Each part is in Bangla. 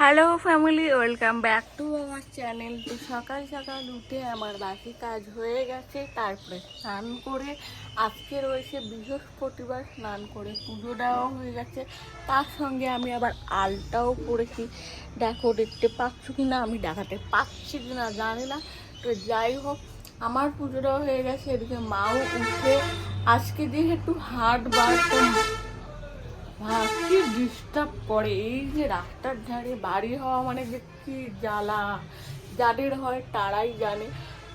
Hello family welcome back to আমার চ্যানেল তো সকাল সকাল উঠে আমার বাকি কাজ হয়ে গেছে, তারপরে স্নান করে আজকে রয়েছে বৃহস্পতিবার, স্নান করে পুজো দেওয়া হয়ে গেছে। তার সঙ্গে আমি আবার আলটাও পরেছি। দেখো, দেখতে পাচ্ছ কি না আমি দেখাতে পাচ্ছি কি না জানি না। তো যাই হোক, আমার পুজোটাও হয়ে গেছে, এদিকে মাও উঠে। আজকে যেহেতু হাট বার কি ডিস্টার্ব করে। এই যে রাস্তার ধারে বাড়ি হওয়া মানে যে কি জ্বালা। যাদের হয় তারাই জানে।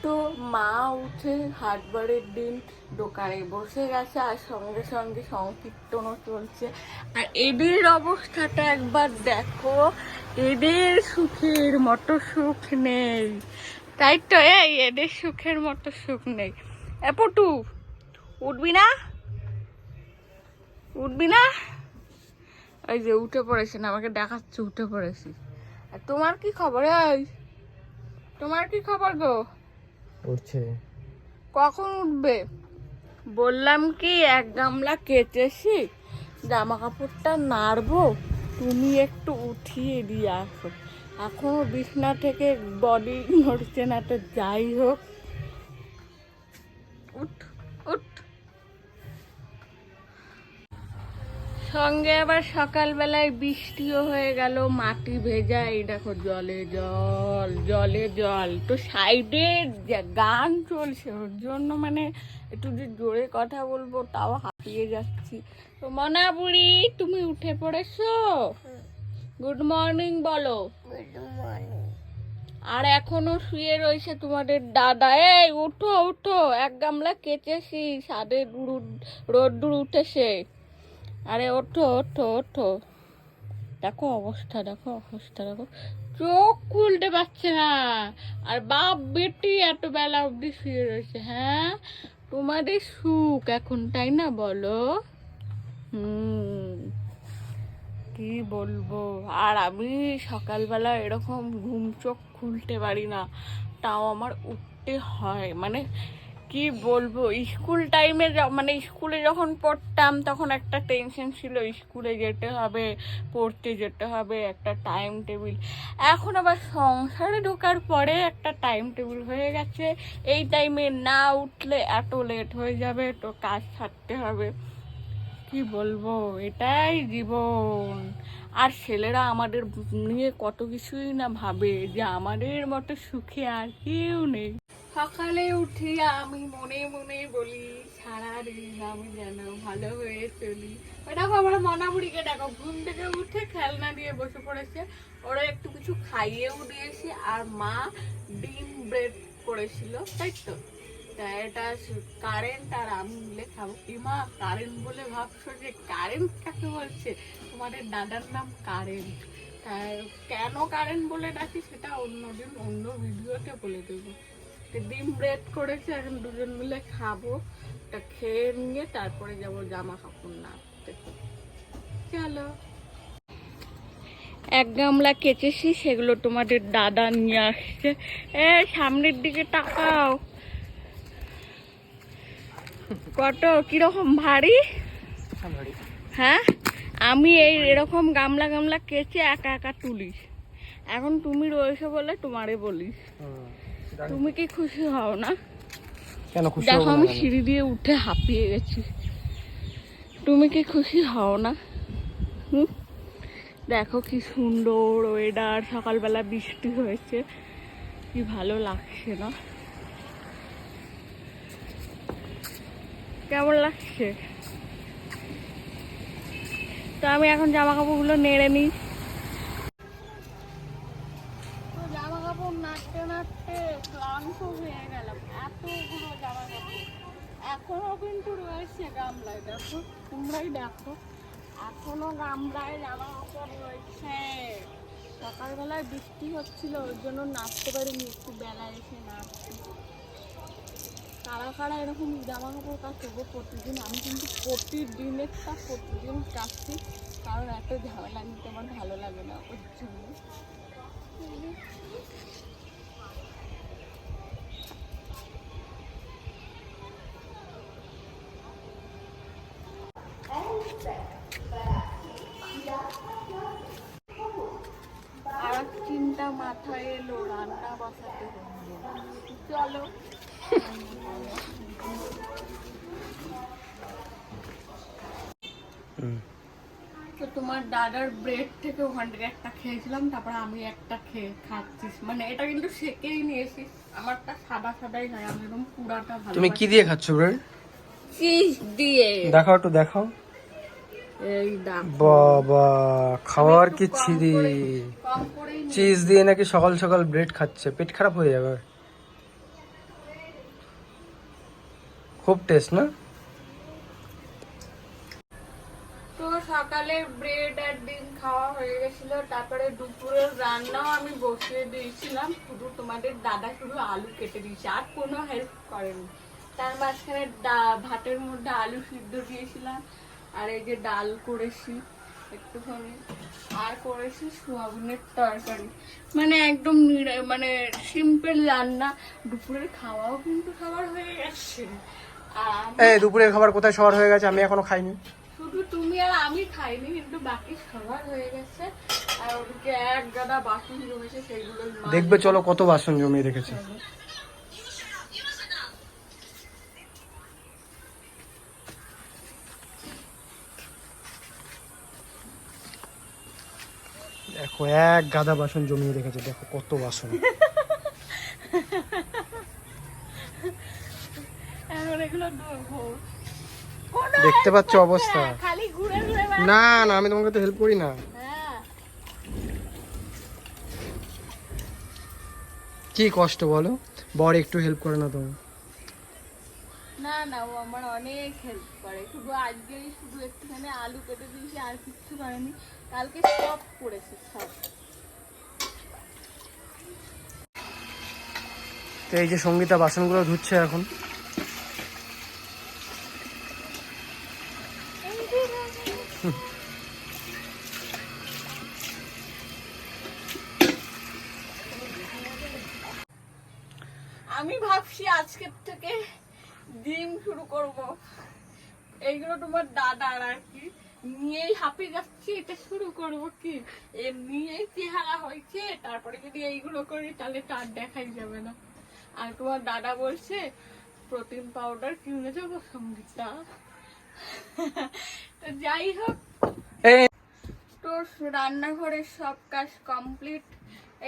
তো মা উঠে হাটবারের দিন দোকানে বসে গেছে আর সঙ্গে সঙ্গে সংকীর্তনও চলছে। আর এদের অবস্থাটা একবার দেখো। এদের সুখের মতো সুখ নেই। তাই তো, এই এদের সুখের মতো সুখ নেই। এপটু উঠবি না? উঠবি না? এই যে উঠে পড়েছেন আমাকে দেখাচ্ছে উঠে পড়েছি। আর তোমার কি খবর এই? তোমার কি খবর গো? উঠছে। কখন উঠবে? বললাম কি এক গামলা কেটেছি জামা কাপড়টা নাড়বো তুমি একটু উঠিয়ে দিয়ে আসো। এখনও বিছনা থেকে বডি নড়ছে না তো যাই হোক। উঠ উঠ। সঙ্গে আবার সকালবেলায় বৃষ্টিও হয়ে গেল মাটি ভেজা এই দেখো জলে জল জলে জল। তো সাইডে গান চলছে ওর জন্য মানে একটু যে জোরে কথা বলব তাও হাঁপিয়ে যাচ্ছি। তো মনা বুড়ি তুমি উঠে পড়েছো? গুড মর্নিং বলো। আর এখনও শুয়ে রয়েছে তোমাদের দাদা। এই উঠো উঠো এক গামলা কেচেছি সাদে রোদ্দুর উঠেছে। আরে, ওঠো ওঠো ওঠো। দেখো অবস্থা দেখো অবস্থা, দেখো। চোখ খুলতে পারছে না। আর বাপ বেটি এত বেলা অবধি শুয়ে রয়েছে হ্যাঁ? তোমাদের সুখ এখন, তাই না বলো? কি বলব? আর আমি সকালবেলা এরকম ঘুম চোখ খুলতে পারি না। তাও আমার উঠতে হয়। মানে কি বলব? স্কুল টাইমে মানে স্কুলে যখন পড়তাম, তখন একটা টেনশন ছিল স্কুলে যেতে হবে, পড়তে যেতে হবে, একটা টাইম টেবিল এখন আবার সংসারে ঢোকার পরে একটা টাইম টেবিল হয়ে গেছে। এই টাইমে না উঠলে এত লেট হয়ে যাবে, তো কাজ ছাড়তে হবে। কি বলব? এটাই জীবন। আর ছেলেরা আমাদের নিয়ে কত কিছুই না ভাবে যে আমাদের মতো সুখে আর কেউ নেই। সকালে উঠি আমি মনে মনে বলি সারা দিন আমি যেন ভালো হয়ে চলি। দেখো, আমার মনাবুড়িকে দেখো, ঘুম থেকে উঠে খেলনা দিয়ে বসে পড়েছে। ওরা একটু কিছু খাইয়েও দিয়েছি আর মা ডিম ব্রেড করেছিল, তাই তো? তা এটা কারেন্ট আর আমি মিলে খাব। কি মা, কারেন্ট বলে ভাবছ যে কারেন্ট কাকে বলছে? তোমাদের দাদার নাম কারেন্ট। কেন কারেন্ট বলে ডাকি সেটা অন্যদিন অন্য ভিডিওতে বলে দেবো। ডিম ব্রেড করেছে এখন দুজন মিলে খাব। তা খেয়ে নিয়ে তারপরে যাব জামা কাপড় নাড়তে। চলো। এক গামলা কেচেছি সেগুলো তোমাদের দাদা নিয়ে আসছে। এ সামনের দিকে তাকাও। কত কীরকম ভারী? হ্যাঁ? আমি এই এরকম গামলা গামলা কেচে একা একা তুলিস। এখন তুমি রয়েছে বলে তোমারে বলিস। তুমি কি খুশি হও না? কেন খুশি দেখো আমি সিঁড়ি দিয়ে উঠে হাঁপিয়ে গেছি। তুমি কি খুশি হও না? হুম? দেখো কি সুন্দর ওয়েদার সকালবেলা বৃষ্টি হয়েছে। কি ভালো লাগছে না? কেমন লাগছে? তো আমি এখন জামা কাপড়গুলো নেড়ে নিই তো জামা কাপড় নাড়তে নাড়তে ক্লান্ত হয়ে গেলাম এতগুলো জামা কাপড় এখনও কিন্তু রয়েছে গামলায় দেখো তোমরাই দেখো। এখনও গামলায় জামা কাপড় রয়েছে। সকালবেলায় বৃষ্টি হচ্ছিল, ওর জন্য নাচতে পারিনি, একটু বেলায় এসে নাচছি। কারা কারা এরকম জামা কাপড় গো প্রতিদিন? আমি কিন্তু প্রতিদিন একটা প্রতিদিন কাচ্ছি, কারণ এত ঝামেলা নিতে আমার ভালো লাগে না, ওর জন্য। মাথায় এলো রান্না বসাতে চলো। তো তোমার দাদার ব্রেড থেকে ওখান থেকে একটা খেয়েছিলাম তারপরে আমি একটা খেয়ে খাচ্ছিস মানে এটা কিন্তু সেকেই নিয়েছি। আমারটা সাদা সাদাই হয় আমি একদম পুরাটা ভালো তুমি কি দিয়ে খাচ্ছ ব্রেড চিজ দিয়ে। দেখাও একটু দেখাও। এই দাম বাবা খাওয়ার কি ছিরি? কম নিই। চিজ দিয়ে নাকি সকাল সকাল ব্রেড খাচ্ছে। পেট খারাপ হয়ে যাবে। খুব টেস্ট না? তো সকালে ব্রেড আর ডিম খাওয়া হয়ে গেছিল, তারপরে দুপুরের রান্নাও আমি বসিয়ে দিয়েছিলাম। শুধু তোমাদের দাদা শুধু আলু কেটে দিয়েছে, আর কোনো হেল্প করেনি। তার মাঝখানে ভাতের মধ্যে আলু সিদ্ধ দিয়েছিলাম, আর এই যে ডাল করেছি। একটুখানি। আর করেছি সোয়াবিনের তরকারি। মানে একদম মানে সিম্পল রান্না। দুপুরের খাওয়াও কিন্তু খাবার হয়ে গেছে। আর এই দুপুরের খাবার কোথায় সবার হয়ে গেছে? আমি এখনও খাইনি। শুধু তুমি আর আমি খাইনি কিন্তু বাকি সবার হয়ে গেছে। আর ওদিকে এক গাদা বাসন জমেছে সেইগুলো দেখবে চলো কত বাসন জমিয়ে রেখেছে। দেখো এক গাদা বাসন জমিয়ে রেখেছে দেখো কত বাসন। দেখতে পাচ্ছ অবস্থা? না না আমি তোমাকে তো হেল্প করি না। হ্যাঁ। কি কষ্ট বলো? বর একটু হেল্প করে না তোমার। না ও আমার অনেক হেল্প করে। শুধু আজকেই শুধু একটুখানি আলু কেটে দিয়েছি আর কিচ্ছু করেনি। কালকে সব করেছে সব। তো এই যে সঙ্গীতা বাসনগুলো ধুচ্ছে এখন। আমি ডিম শুরু করব। এইগুলো তোমার দাদার আর কি। নিয়েই হাঁপিয়ে যাচ্ছি এটা শুরু করব কি? এ নিয়েই চেহারা হয়েছে তারপরে যদি এইগুলো করি তাহলে তার দেখাই যাবে না। আর তোমার দাদা বলছে প্রোটিন পাউডার কিনে যাব সঙ্গীতা। তো যাই হোক তো রান্নাঘরের সব কাজ কমপ্লিট।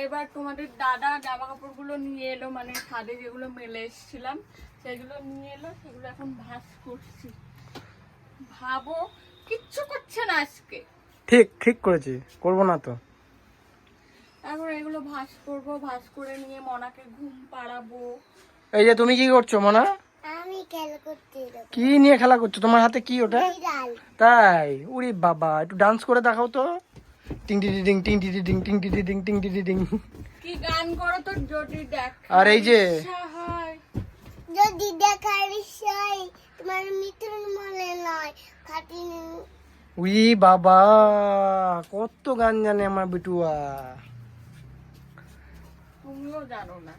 এবার তোমাদের দাদা জামা কাপড়গুলো নিয়ে এলো মানে ছাদে যেগুলো মেলে এসেছিলাম। সেগুলো নিয়ে এলো সেগুলো এখন ভাস করছি ভাবো কিচ্ছু করছে না আজকে ঠিক ঠিক করেছি করব না তো এখন এগুলো ভাস করব ভাস করে নিয়ে মনাকে ঘুম পাড়াবো এই যে তুমি কি করছ মনা আমি খেলা করতে কি নিয়ে খেলা করছ তোমার হাতে কি ওটা তাই উরি বাবা একটু ডান্স করে দেখাও তো টিং টি ডিং টিং টি ডিং টিং টি ডিং টিং টি ডিং কি গান করো তো যদি দেখ আর এই যে হয় যদি দেখার বিষয় তোমার মৃত্যুর মনে নয় খাটি উই বাবা কত গান জানে আমার বিটুয়া। তুমিও জানো না।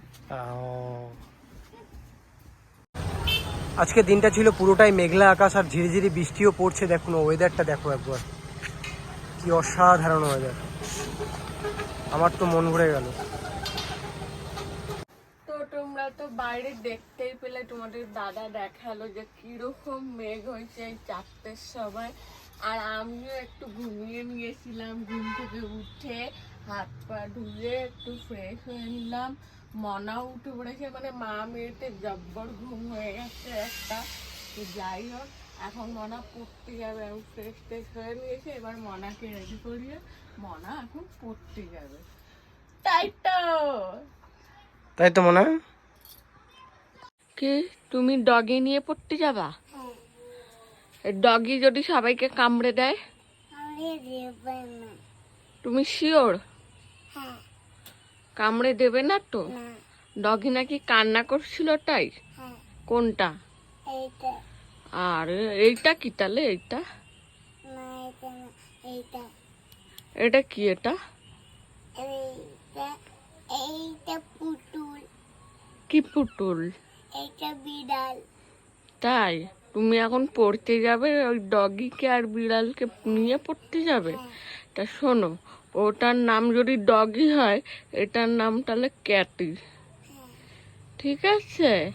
আজকে দিনটা ছিল পুরোটাই মেঘলা আকাশ আর ঝিরিঝিরি বৃষ্টিও পড়ছে। দেখুন ওয়েদারটা দেখো একবার। কি অসাধারণ ওয়েদার আমার তো মন ভরে গেল। তো বাইরে দেখতেই পেলে তোমাদের দাদা দেখাল যে কীরকম মেঘ হয়েছে এই চারটের সময়। আর আমিও একটু ঘুমিয়ে নিয়েছিলাম, ঘুম থেকে উঠে হাত পা ধুয়ে একটু ফ্রেশ হয়ে নিলাম। মনা উঠে পড়েছে মানে মা মেয়েতে জব্বর ঘুম হয়ে গেছে একটা। তো যাই হোক, এখন মনা পড়তে যাবে আমি ফ্রেশ ট্রেশ হয়ে নিয়েছি, এবার মনাকে রেডি করিয়ে মনা এখন পড়তে যাবে। তাই তো! তাই তো মনে? হয় কি? তুমি ডগি নিয়ে পড়তে যাবা? ডগি যদি সবাইকে কামড়ে দেয়? তুমি শিওর হ্যাঁ কামড়ে দেবে না তো? ডগি নাকি কান্না করছিল তাই? কোনটা? আর এইটা কি তাহলে এইটা? না এটা? এইটা এটা কি এটা কি পুতুল? এইটা বিড়াল। তাই? তুমি এখন পড়তে যাবে ওই ডগিকে আর বিড়ালকে নিয়ে পড়তে যাবে? তা শোনো ওটার নাম যদি ডগি হয় এটার নাম তাহলে ক্যাটি। ঠিক আছে?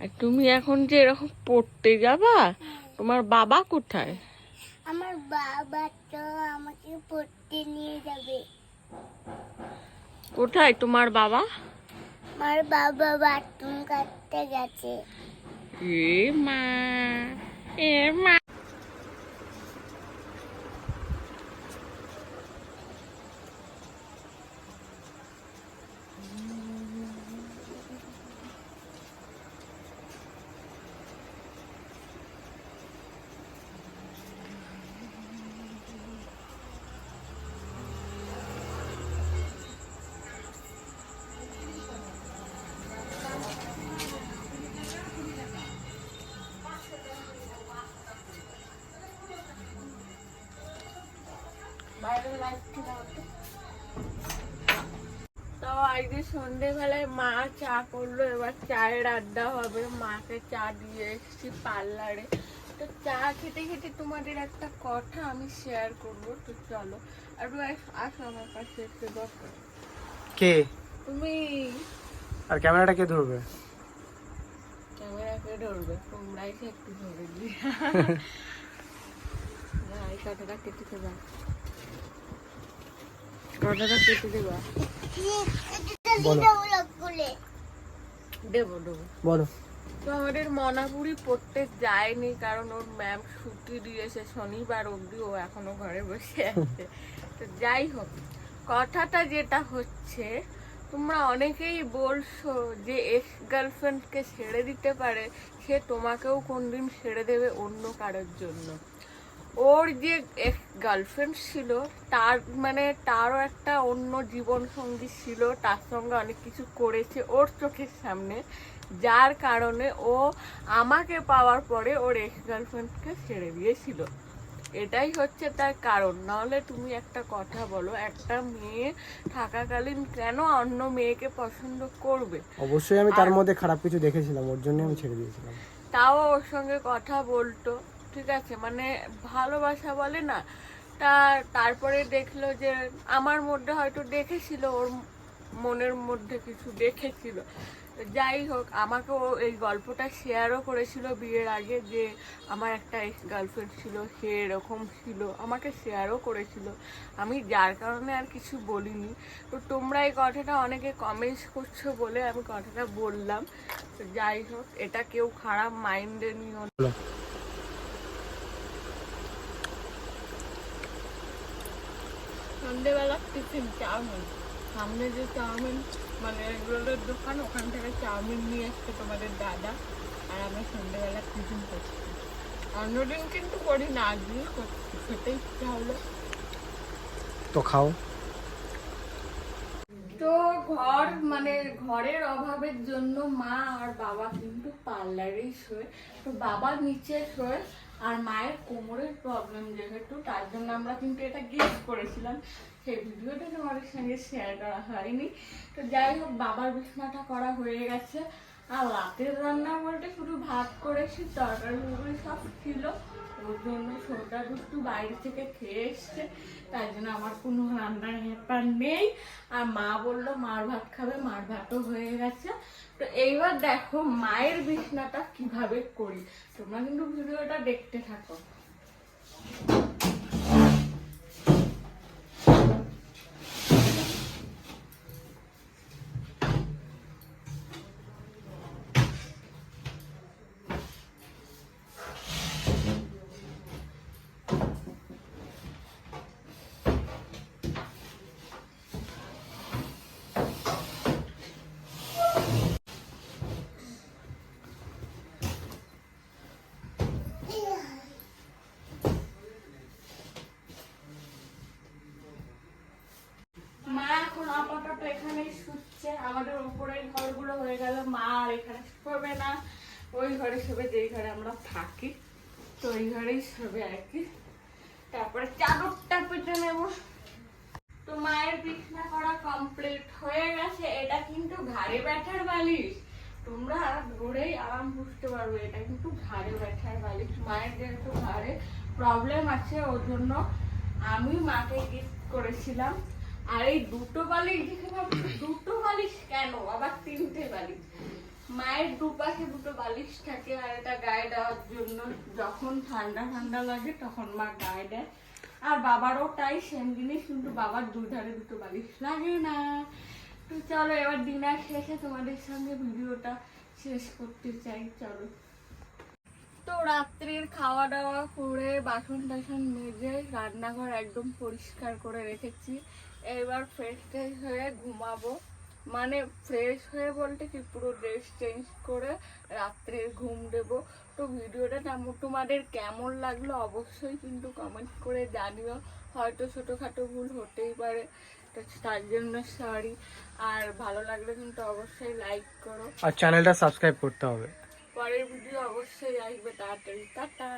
আর তুমি এখন যে এরকম পড়তে যাবা তোমার বাবা কোথায়? আমার বাবা তো আমাকে পড়তে নিয়ে যাবে। কোথায় তোমার বাবা? আমার বাবা বাথরুম কাটতে গেছে। এ মা এ মা। তো আজকে সন্ধেবেলায় মা চা করল এবার চায়ের আড্ডা হবে। মাকে চা দিয়ে এসেছি পার্লারে। তো চা খেতে খেতে তোমাদের একটা কথা আমি শেয়ার করব। তো চলো আর আসো আমার কাছে একটু কে? তুমি? আর ক্যামেরাটা কে ধরবে? ক্যামেরাকে ধরবে তোমরাই একটু ধরে এই কথাটা কেটে দেবা। কথাটা কেটে দেবা। দেবো দেবো। বলো। আমাদের মনাপুরি পড়তে যায়নি কারণ ওর ম্যাম ছুটি দিয়েছে শনিবার অবধি ও এখনও ঘরে বসে আছে। তো যাই হোক কথাটা যেটা হচ্ছে তোমরা অনেকেই বলছো যে এক্স গার্লফ্রেন্ডকে ছেড়ে দিতে পারে সে তোমাকেও কোনদিন ছেড়ে দেবে অন্য কারোর জন্য। ওর যে এক্স গার্লফ্রেন্ড ছিল তার মানে তারও একটা অন্য জীবন সঙ্গী ছিল তার সঙ্গে অনেক কিছু করেছে ওর চোখের সামনে। যার কারণে ও আমাকে পাওয়ার পরে ওর এক্স গার্লফ্রেন্ডকে ছেড়ে দিয়েছিল। এটাই হচ্ছে তার কারণ। নাহলে তুমি একটা কথা বলো একটা মেয়ে থাকাকালীন কেন অন্য মেয়েকে পছন্দ করবে? অবশ্যই আমি তার মধ্যে খারাপ কিছু দেখেছিলাম ওর জন্য আমি ছেড়ে দিয়েছিলাম। তাও ওর সঙ্গে কথা বলতো। ঠিক আছে মানে ভালোবাসা বলে না, তা তারপরে দেখল যে আমার মধ্যে হয়তো দেখেছিল, ওর মনের মধ্যে কিছু দেখেছিল। যাই হোক আমাকে ও এই গল্পটা শেয়ারও করেছিল বিয়ের আগে যে আমার একটা এক্স গার্লফ্রেন্ড ছিল, সে এরকম ছিল, আমাকে শেয়ারও করেছিল। আমি যার কারণে আর কিছু বলিনি। তো তোমরা এই কথাটা অনেকে কমেন্টস করছ বলে আমি কথাটা বললাম। যাই হোক, এটা কেউ খারাপ মাইন্ডে নিও না। বলো সন্ধেবেলা টিফিন চাউমিন। সামনে যে চাউমিন মানে রোলের দোকান ওখান থেকে চাউমিন নিয়ে এসছে তোমাদের দাদা আর আমরা সন্ধেবেলা টিফিন করছি। অন্যদিন কিন্তু করি না আজকে করছি খেতে ইচ্ছা হলো। তো খাও। তো ঘর মানে ঘরের অভাবের জন্য মা আর বাবা কিন্তু পার্লারেই শোয়। তো বাবা নিচে শোয় আর মায়ের কোমরের প্রবলেম যেহেতু তার জন্য আমরা কিন্তু এটা গিফট করেছিলাম। সেই ভিডিওটা তোমাদের সঙ্গে শেয়ার করা হয়নি। তো যাই হোক, বাবার বিছনাটা করা হয়ে গেছে। আর রাতের রান্না বলতে শুধু ভাত করেছি, তরকারি টরকারি সব ছিল। ওর জন্য ছোটা দুষ্টু বাইরে থেকে খেয়ে এসছে। তাই জন্য আমার কোনো রান্নার ব্যাপার নেই। আর মা বলল, মার ভাত খাবে, মার ভাতও হয়ে গেছে। তো এইবার দেখো মায়ের বিছনাটা কীভাবে করি? তোমরা কিন্তু ভিডিওটা দেখতে থাকো মা এখন আপাতত এখানেই শুচ্ছে আমাদের উপরের ঘরগুলো হয়ে গেল মা আর এখানে শোবে না ওই ঘরে শোবে যেই ঘরে আমরা থাকি, তো ওই ঘরেই শোবে আর কি। তারপরে চাদরটা পেতে নেব। তো মায়ের বিছনা করা কমপ্লিট হয়ে গেছে। এটা কিন্তু ঘাড়ে ব্যথার বালিশ। তোমরা ধরেই আরাম বুঝতে পারবে, এটা কিন্তু ঘাড়ে ব্যথার বালিশ। মায়ের যেহেতু ঘাড়ে প্রবলেম আছে, ওর জন্য আমি মাকে গিফট করেছিলাম। আর এই দুটো বালিশ দেখে ভাবছি, দুটো বালিশ কেন? আবার তিনটে বালিশ। মায়ের দুপাশে দুটো বালিশ থাকে আর এটা গায়ে দেওয়ার জন্য। যখন ঠান্ডা ঠান্ডা লাগে তখন মা গায়ে দেয়। আর বাবারও তাই সেম জিনিস, কিন্তু বাবার দুই ধারে দুটো বালিশ লাগে না। তো চলো এবার ডিনার শেষে তোমাদের সঙ্গে ভিডিওটা শেষ করতে চাই, চলো। তো রাত্রির খাওয়া দাওয়া করে বাসন টাসন মেজে রান্নাঘর একদম পরিষ্কার করে রেখেছি। এবার ফ্রেশ ট্রেশ হয়ে ঘুমাবো। মানে ফ্রেশ হয়ে বলতে কি পুরো ড্রেস চেঞ্জ করে রাত্রের ঘুম দেব। তো ভিডিওটা তোমাদের কেমন লাগল অবশ্যই কিন্তু কমেন্ট করে জানিও। হয়তো ছোটোখাটো ভুল হতেই পারে তো তার জন্য সরি আর ভালো লাগলে কিন্তু অবশ্যই লাইক করো। আর চ্যানেলটা সাবস্ক্রাইব করতে হবে। পরের ভিডিও অবশ্যই আসবে তাড়াতাড়ি। টাটা!